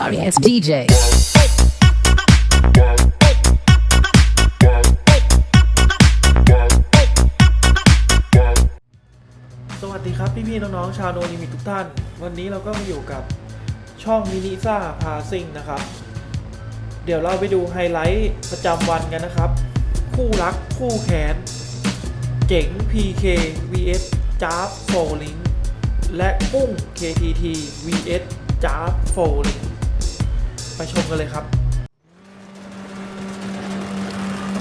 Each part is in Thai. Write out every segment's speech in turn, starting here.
sorry ass DJ. สวัสดีครับ พี่ๆน้องๆชาวโนลิมิตทุกท่าน วันนี้เราก็มาอยู่กับช่องมินิซ่าพาซิ่งนะครับ เดี๋ยวเราไปดูไฮไลท์ประจำวันกันนะครับ คู่รักคู่แขน เจ๋ง PK vs จ้าบโฟลิงและกุ้ง KTT vs จ้าบโฟลิง ไปชมกันเลยครับ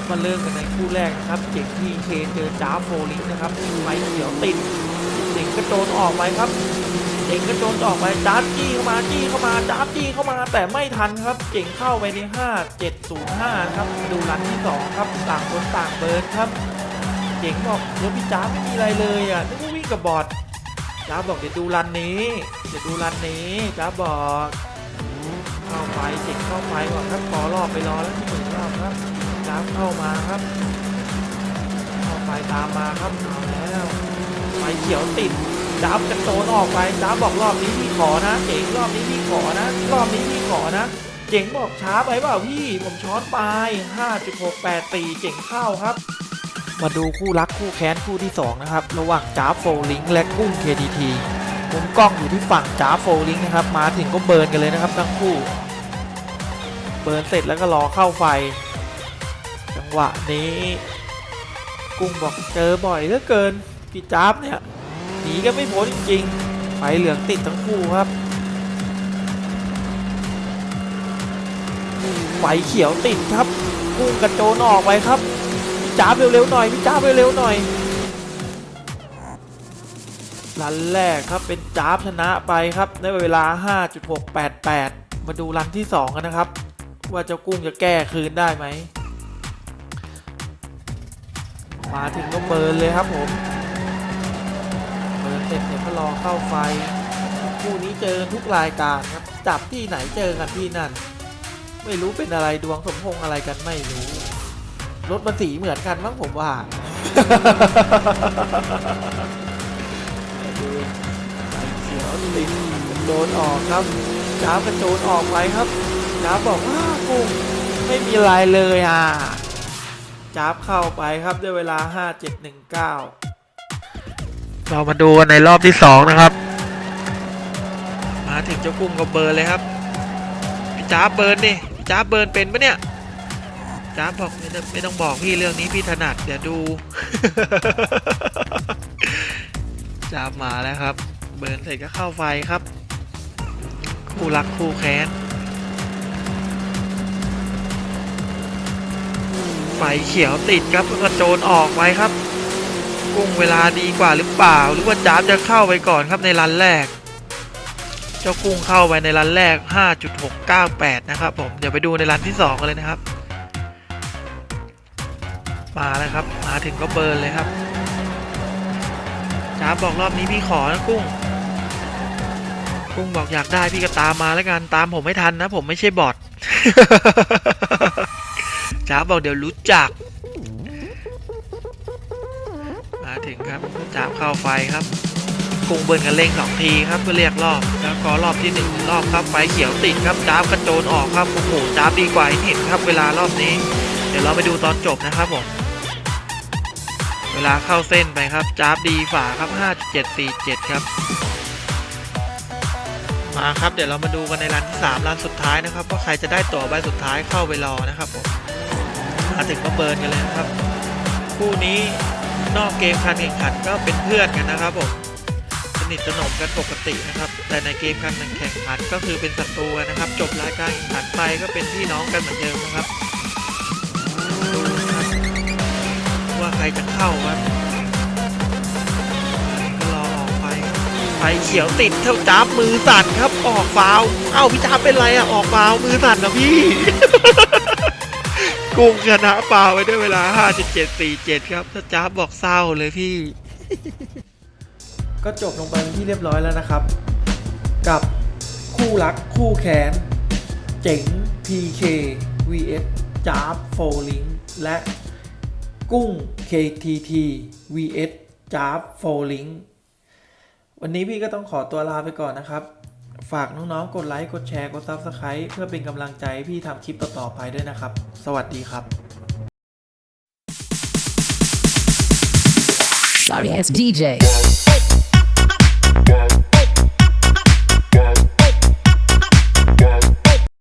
มาเริ่มกันในคู่แรกนะครับเจ๋ง PK เคเจอจ้าโฟลิงนะครับไฟเขียวติดเจ๋งกระโจนออกไปครับเจ๋งกระโจนออกไปจ้าจี้เข้ามาจี้เข้ามาจ้าจี้เข้ามาแต่ไม่ทันครับเจ๋งเข้าไปใน5 7 0 5ครับมาดูรันที่2ครับต่างคนต่างเบิร์นครับเจ๋งบอกรถพี่จ้าไม่มีอะไรเลยอะนึกว่าวิ่งกับบอดจ้าบอกเดี๋ยวดูรันนี้ เดี๋ยวดูรันนี้จ้าบอก เข้าไปจ๋งเข้าไปก่อนครับขอรอบไปรอแล้วที่หนึ่งรอบครับจ้าบเข้ามาครับ เข้าไปตามมาครับเอาแล้วไฟเขียวติดจับกระโจนออกไปจับบอกรอบนี้พี่ขอนะ เจ๋งรอบนี้พี่ขอนะ รอบนี้พี่ขอนะ เจ๋งบอกช้าไปเปล่าพี่ผมช้อนไป5.684เจ๋งเข้าครับมาดูคู่รักคู่แค้นคู่ที่ 2 นะครับ ระหว่างจ้าโฟลิงและกุ้ง KTT มุมกล้องอยู่ที่ฝั่งจ้าโฟลิงนะครับ มาถึงก็เบิร์นกันเลยนะครับทั้งคู่ เบิร์นเสร็จแล้วก็รอเข้าไฟ จังหวะนี้ กุ้งบอกเจอบ่อยเหลือเกินพี่จ๊าบเนี่ยหนีก็ไม่พ้นจริงๆไฟเหลืองติดทั้งคู่ครับ ไฟเขียวติดครับ กุ้งกระโจนออกไปครับพี่จ๊าบเร็วๆหน่อยพี่จ๊าบเร็วๆหน่อย รันแรกครับเป็นจ๊าบชนะไปครับในเวลา 5.688 มาดูรันที่ 2 กันนะครับ ว่าเจ้ากุ้งจะแก้คืนได้ไหม มาถึงก็เบิร์นเลยครับผมเบิร์นเสร็จเนี่ยก็รอเข้าไฟ คู่นี้เจอทุกรายการครับ จับที่ไหนเจอกันที่นั่น ไม่รู้เป็นอะไรดวงสมพงอะไรกันไม่รู้ รถมันสีเหมือนกันมั้งผมว่า ติดโดนออกครับจ้าบกระโจนออกไปครับจ้าบบอกว่ากุ้งไม่มีอะไรเลยอะจับเข้าไปครับด้วยเวลา 5719 เรามาดูกันในรอบที่ 2 นะครับ มาถึงเจ้ากุ้งก็เบิร์นเลยครับพี่จ้าบเบิร์นดิพี่จ้าบเบิร์นเป็นปะเนี่ยจ้าบบอกไม่ต้องไม่ต้องบอกพี่เรื่องนี้พี่ถนัดเดี๋ยวดูจ้าบมาแล้วครับ เบิร์นเสร็จก็เข้าไฟครับ คู่รักคู่แค้น ไฟเขียวติดครับกระโจนออกไปครับ กุ้งเวลาดีกว่าหรือเปล่า หรือว่าจ้าบจะเข้าไปก่อนครับในรันแรก เจ้ากุ้งเข้าไปในรันแรก 5.698 นะครับผม เดี๋ยวไปดูในรันที่ 2 กันเลยนะครับ มาแล้วครับ มาถึงก็เบิร์นเลยครับจ้าบอกรอบนี้พี่ขอนะกุ้ง กุ้งบอกอยากได้พี่ก็ตามมาแล้วกันตามผมไม่ทันนะ ผมไม่ใช่บอทจ้าบอกเดี๋ยวรู้จัก มาถึงครับจ้าเข้าไฟครับ กุ้งเบิร์นกันเร่งสองทีครับเพื่อเรียกรอบแล้วก็รอบที่หนึ่งรอบครับไฟเขียวติดครับจ้าบกระโจนออกครับโอ้โหจ้าบดีกว่าเห็นครับเวลารอบนี้ เดี๋ยวเราไปดูตอนจบนะครับผมเวลาเข้าเส้นไปครับจ้าบดีฝ่าครับ 5.747 ครับ มาครับเดี๋ยวเรามาดูกันในรันที่ 3รันสุดท้ายนะครับว่าใครจะได้ตั๋วใบสุดท้ายเข้าไปรอนะครับผมมาถึงก็เบิร์นกันเลยนะครับ คู่นี้นอกเกมการแข่งขันก็เป็นเพื่อนกันนะครับผมสนิทสนมกันปกตินะครับ แต่ในเกมการแข่งขันก็คือเป็นศัตรูกันนะครับ จบรายการแข่งขันไปก็เป็นพี่น้องกันเหมือนเดิมนะครับดูนะครับว่าใครจะเข้าครับ ไฟเขียวติดเท่าจ้าบมือสั่นครับออกฟาวเอ้าพี่จ้าบเป็นไรอะออกฟาวมือสั่นนะพี่กุ้งชนะฟาวไปด้วยเวลา 5.747 ครับถ้าจ้าบบอกเศร้าเลยพี่ ก็จบลงไปที่เรียบร้อยแล้วนะครับ กับคู่รักคู่แค้นเจ๋ง PK vs จ้าบโฟลิงและกุ้ง KTT vs จ้าบโฟลิง วันนี้พี่ก็ต้องขอตัวลาไปก่อนนะครับ ฝากน้องๆ กดไลค์ กดแชร์ กด Subscribe เพื่อเป็นกำลังใจให้พี่ทำคลิปต่อๆไปด้วยนะครับ สวัสดีครับ Sorry ass DJ.